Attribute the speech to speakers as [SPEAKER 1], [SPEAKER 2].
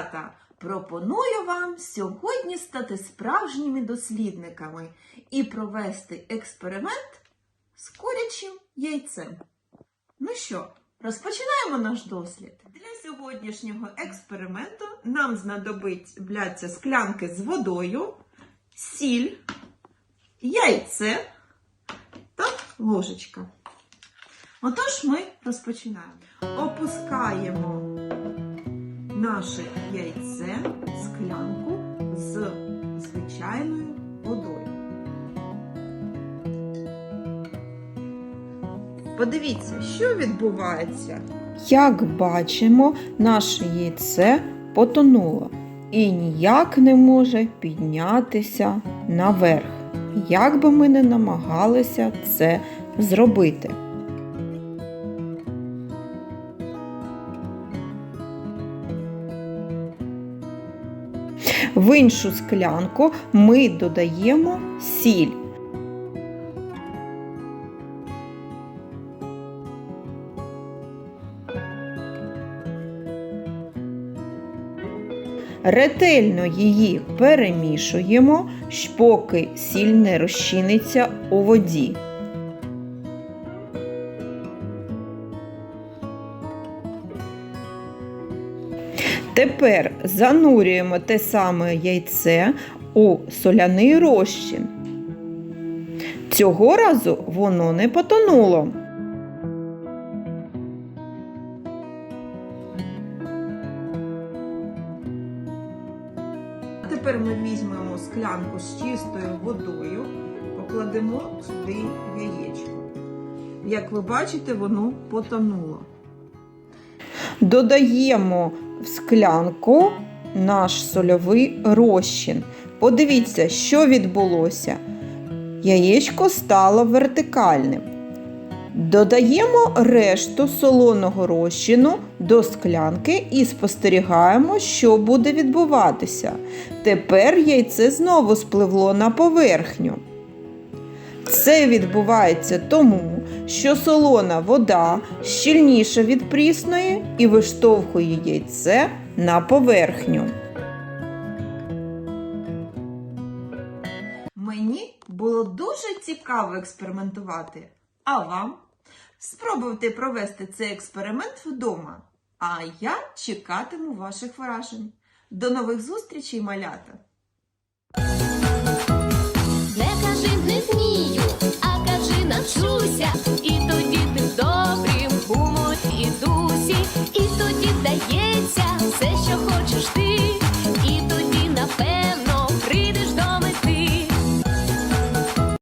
[SPEAKER 1] малята! Пропоную вам сьогодні стати справжніми дослідниками і провести експеримент з курячим яйцем. Ну що, розпочинаємо наш дослід. Для сьогоднішнього експерименту нам знадобляться склянки з водою, сіль, яйце та ложечка. Отож, ми розпочинаємо. Опускаємо наше яйце склянку з звичайною водою. Подивіться, що відбувається.
[SPEAKER 2] Як бачимо, наше яйце потонуло і ніяк не може піднятися наверх, як би ми не намагалися це зробити. В іншу склянку ми додаємо сіль. Ретельно її перемішуємо, поки сіль не розчиниться у воді. Тепер занурюємо те саме яйце у соляний розчин. Цього разу воно не потонуло.
[SPEAKER 1] Тепер ми візьмемо склянку з чистою водою, покладемо сюди яєчко. Як ви бачите, воно потонуло.
[SPEAKER 2] Додаємо в склянку наш сольовий розчин. Подивіться, що відбулося. Яєчко стало вертикальним. Додаємо решту солоного розчину до склянки і спостерігаємо, що буде відбуватися. Тепер яйце знову спливло на поверхню. Це відбувається тому, що солона вода щільніша від прісної і виштовхує яйце на поверхню.
[SPEAKER 1] Мені було дуже цікаво експериментувати. А вам? Спробуйте провести цей експеримент вдома. А я чекатиму ваших вражень. До нових зустрічей, малята!
[SPEAKER 3] Не кажи не а кажи навчуся. І тоді ти в добрім гуморі і дусі, і тоді дається все, що хочеш ти.